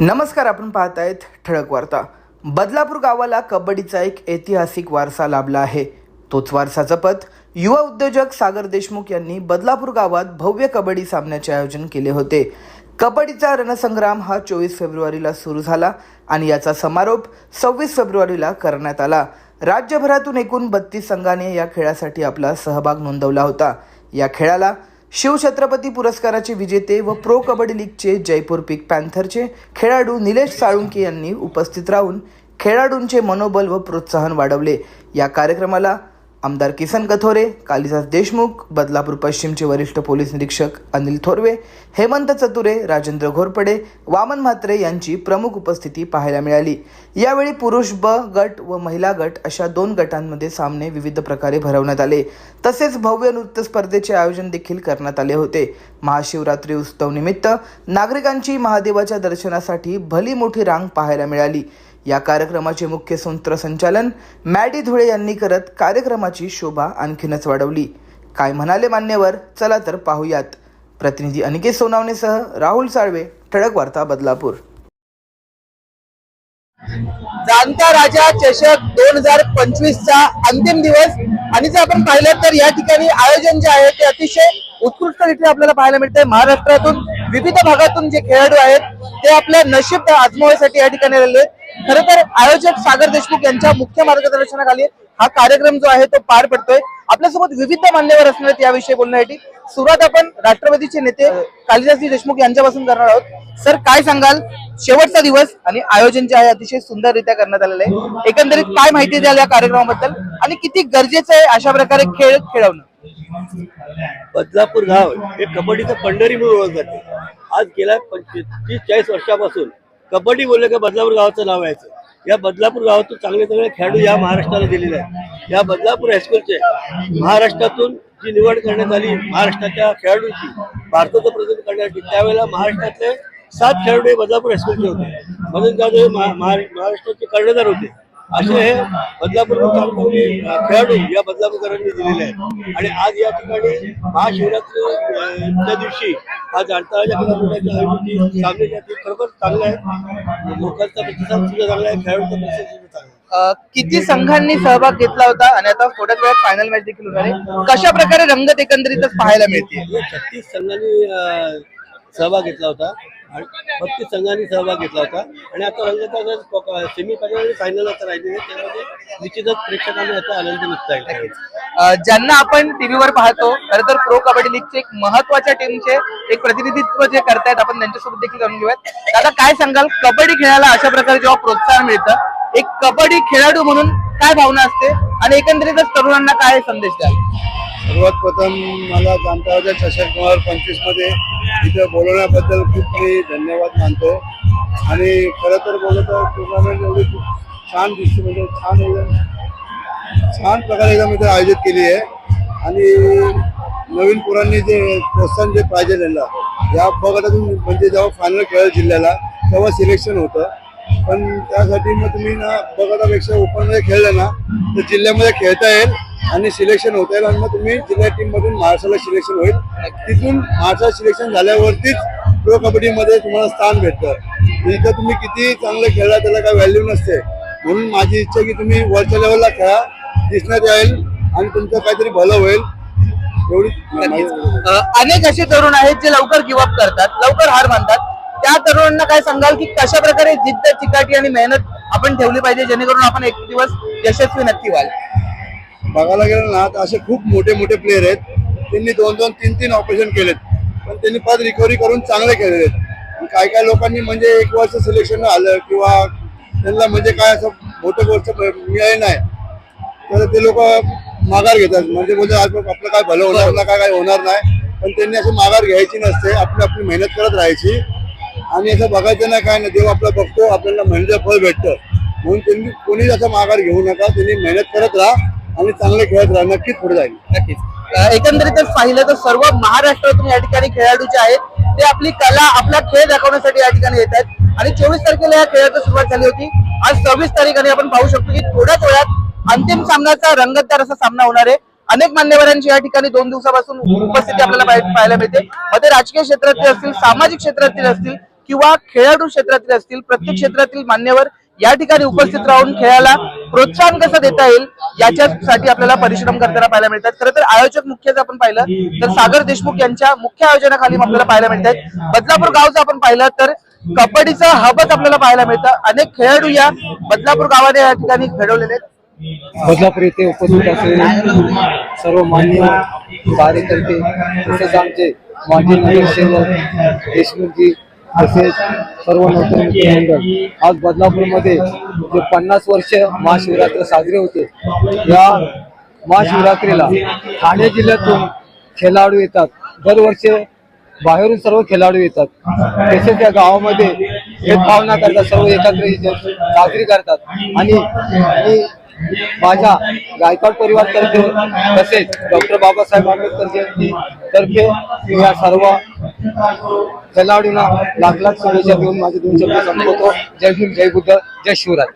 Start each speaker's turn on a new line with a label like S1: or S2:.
S1: नमस्कार आपण पाहत आहेत ठळक वार्ता. बदलापूर गावाला कबड्डीचा एक ऐतिहासिक वारसा लाभला आहे. तोच वारसा जपत युवा उद्योजक सागर देशमुख यांनी बदलापूर गावात भव्य कबड्डी सामन्याचे आयोजन केले होते. कबड्डीचा रणसंग्राम हा चोवीस फेब्रुवारीला सुरू झाला आणि याचा समारोप सव्वीस फेब्रुवारीला करण्यात आला. राज्यभरातून एकूण बत्तीस संघाने या खेळासाठी आपला सहभाग नोंदवला होता. या खेळाला शिवछत्रपती पुरस्काराचे विजेते व प्रो कबड्डी लीगचे जयपूर पिक पॅन्थरचे खेळाडू निलेश साळुंके यांनी उपस्थित राहून खेळाडूंचे मनोबल व प्रोत्साहन वाढवले. या कार्यक्रमाला आमदार किसन कथोरे कालिदास देशमुख बदलापूर पश्चिमचे वरिष्ठ पोलीस निरीक्षक अनिल थोरवे हेमंत चतुरे राजेंद्र घोरपडे वामन म्हात्रे यांची प्रमुख उपस्थिती पाहायला मिळाली. यावेळी पुरुष ब गट व महिला गट अशा दोन गटांमध्ये सामने विविध प्रकारे भरवण्यात आले. तसेच भव्य नृत्य स्पर्धेचे आयोजन देखील करण्यात आले होते. महाशिवरात्री उत्सव निमित्त नागरिकांची महादेवाच्या दर्शनासाठी भली मोठी रांग पाहायला मिळाली. या कार्यक्रमाचे मुख्य सूत्रसंचालन मॅडी धुळे यांनी करत कार्यक्रमाची शोभा आणखीनच वाढवली. काय म्हणाले मान्यवर? चला तर पाहूयात. प्रतिनिधी अनिकेत सोनावणेसह राहुल साळवे ठळक वार्ता बदलापूर.
S2: जाणता राजा चषक दोन हजार पंचवीस चा अंतिम दिवस. आणि जर आपण पाहिलं तर या ठिकाणी आयोजन जे आहे ते अतिशय उत्कृष्टरित्या आपल्याला पाहायला मिळतंय. महाराष्ट्रातून विविध भागातून जे खेळाडू आहेत ते आपल्या नशीब आजमावण्यासाठी या ठिकाणी आलेले आहेत. खरं तर आयोजक सागर देशमुख यांच्या मुख्य मार्गदर्शनाखाली हा कार्यक्रम जो आहे तो पार पडतोय. आपल्यासोबत विविध मान्यवर असणार आहेत याविषयी बोलण्यासाठी सुरुवात आपण राष्ट्रवादीचे नेते कालिदासजी देशमुख यांच्यापासून करणार आहोत. सर काय सांगाल? शेवटचा दिवस आणि आयोजन जे आहे अतिशय सुंदररित्या करण्यात आलेलं आहे. एकंदरीत काय माहिती द्याल या कार्यक्रमाबद्दल? आणि किती गरजेचं आहे अशा प्रकारे खेळ खेळवणं?
S3: बदलापूर गाव हे कबड्डीचं पंढरी म्हणून ओळखलं जाते. आज गेल्या पंचवीस तीस चाळीस वर्षापासून कबड्डी बोलले का बदलापूर गावाचं नाव यायचं या बदलापूर गावातून चांगले चांगले खेळाडू या महाराष्ट्राला दिलेले आहेत. या बदलापूर हायस्कूलचे महाराष्ट्रातून जी निवड करण्यात आली महाराष्ट्राच्या खेळाडूंची भारताचं प्रतिनिधित्व करण्यासाठी त्यावेळेला महाराष्ट्रातले सात खेळाडू हे बदलापूर हायस्कूलचे होते. म्हणून जाधव हे महाराष्ट्राचे कर्णधार होते. असे हे बदलापूर खेळाडू या बदलापूरकरांनी दिलेले आहेत. आणि आज या ठिकाणी महाशिवरात्री त्या दिवशी हा जाणताराच्या क्रीडापीठाच्या आयोजित सामने जे आहेत ते खरोखर चांगले आहे. लोकांचा प्रतिसाद सुद्धा चांगला आहे. खेळाडूंचा प्रतिसाद सुद्धा चांगला आहे.
S2: किती संघांनी सहभाग घेतला होता आणि आता थोड्याच वेळात फायनल मॅच देखील होणार आहे. कशा प्रकारे रंगत एकंदरीतच पाहायला मिळते?
S3: छत्तीस संघांनी सहभाग घेतला होता. बत्तीस संघांनी सहभाग घेतला होता. आणि आता रंगता सेमीफायनल आणि फायनल आता राहिलेले त्यामध्ये निश्चितच प्रेक्षकांना याचा आनंद नुसता येईल.
S2: ज्यांना आपण टीव्हीवर पाहतो खरं तर प्रो कबड्डी लीगचे एक महत्त्वाच्या टीमचे एक प्रतिनिधित्व जे करतायत आपण त्यांच्यासोबत देखील करून घेऊयात. दादा काय सांगाल? कबड्डी खेळायला अशा प्रकारे जेव्हा प्रोत्साहन मिळतं एक कबड्डी खेळाडू म्हणून काय भावना असते? आणि एकंदरीतच तरुणांना काय संदेश द्याल?
S4: सर्वात प्रथम मला जामतावाच्या चषक दोन हजार पंचवीसमध्ये इथं बोलवण्याबद्दल खूप मी धन्यवाद मानतो. आणि खरं तर बोलत टुर्नामेंट एवढी खूप छान दिसते म्हणजे छान एकदम छान प्रकारे एकदम इथं आयोजित केली आहे. आणि नवीन पोरांनी जे प्रोत्साहन जे पाहिजे त्यांना या बघतातून म्हणजे जेव्हा फायनल खेळ जिल्ह्याला तेव्हा सिलेक्शन होतं. पण त्यासाठी मग तुम्ही ना बघतापेक्षा ओपनमध्ये खेळलं ना तर जिल्ह्यामध्ये खेळता येईल. आणि सिलेक्शन होता येईल आणि मग तुम्ही जिल्हा टीम मधून महाराष्ट्राला सिलेक्शन होईल. तिथून महाराष्ट्रात सिलेक्शन झाल्यावरतीच प्रो कबड्डीमध्ये तुम्हाला स्थान भेटतं. इथं तुम्ही किती चांगलं खेळला त्याला काय व्हॅल्यू नसते. म्हणून माझी इच्छा आहे की तुम्ही वरच्या लेवलला खेळा. दिसण्यात येईल आणि तुमचं काहीतरी भलं होईल. एवढी
S2: अनेक असे तरुण आहेत जे लवकर गिवअप करतात लवकर हार मानतात. त्या तरुणांना काय सांगाल की कशा प्रकारे जिद्द चिकाटी आणि मेहनत आपण ठेवली पाहिजे जेणेकरून आपण एक दिवस यशस्वी नक्की व्हाल?
S4: बघायला गेलं ना तर असे खूप मोठे मोठे प्लेयर आहेत. त्यांनी दोन दोन तीन तीन ऑपरेशन केलेत. पण त्यांनी परत रिकव्हरी करून चांगले केलेले आहेत. काय काय लोकांनी म्हणजे एक वर्ष सिलेक्शन आलं किंवा त्यांना म्हणजे काय असं मोठं गोष्ट मिळाले नाही. तर ते लोक माघार घेतात. म्हणजे बोलते आज आपलं काय भलं होणार आपलं काय काय होणार नाही. पण त्यांनी असं माघार घ्यायची नसते. आपली आपली मेहनत करत राहायची. आणि असं बघायचं नाही काय नाही देव आपला बघतो आपल्याला मेहनतीचं फळ भेटतं. म्हणून त्यांनी कोणीच असं माघार घेऊ नका. त्यांनी मेहनत करत राहा. आणि चांगले खेळत राहा नक्कीच पुढे जाईल.
S2: नक्कीच. एकंदरीतच पाहिलं तर सर्व महाराष्ट्रातून या ठिकाणी खेळाडू जे आहेत. ते आपली कला आपला खेळ दाखवण्यासाठी या ठिकाणी येत आहेत. आणि चोवीस तारखेला या खेळाची सुरुवात झाली होती. आज सव्वीस तारीख आपण पाहू शकतो की थोड्याच वेळात अंतिम सामन्याचा रंगतदार असा सामना होणार आहे. अनेक मान्यवरांची या ठिकाणी दोन दिवसापासून उपस्थिती आपल्याला पाहायला मिळते. मध्ये राजकीय क्षेत्रातील असतील सामाजिक क्षेत्रातील असतील किंवा खेळाडू क्षेत्रातील असतील प्रत्येक क्षेत्रातील मान्यवर या ठिकाणी उपस्थित राहून खेळाला प्रोत्साहन कसं देता येईल याच्यासाठी आपल्याला परिश्रम करताना पाहायला मिळतात. खरं तर आयोजक मुख्य जर आपण पाहिलं तर सागर देशमुख यांच्या मुख्य आयोजनाखाली आपल्याला पाहायला मिळतात बदलापूर गावचं आपण पाहिलं तर कबड्डीचा हबच आपल्याला पाहायला मिळतं. अनेक खेळाडू या बदलापूर गावाने या ठिकाणी घडवलेले आहेत.
S5: बदलापूर येथे उपस्थित असलेले सर्व मान्य कार्यकर्ते तसेच आमचे माजी नगरसेवक देशमुखजी तसेच सर्व मंडळ आज बदलापूरमध्ये जे पन्नास वर्ष महाशिवरात्र साजरे होते या महाशिवरात्रीला ठाणे जिल्ह्यातून खेळाडू येतात. दरवर्षी बाहेरून सर्व खेळाडू येतात. तसेच या गावामध्ये भेदभाव न करता सर्व एकत्र साजरी करतात. आणि माझ्या गायकवाड परिवार तर्फे तसेच डॉक्टर बाबासाहेब आंबेडकर जयंती तर्फे या सर्व खेळाडूंना लाख लाख शुभेच्छा देऊन माझे दोन शब्द संपवतो. जय भीम जय बुद्ध जय शिवराय.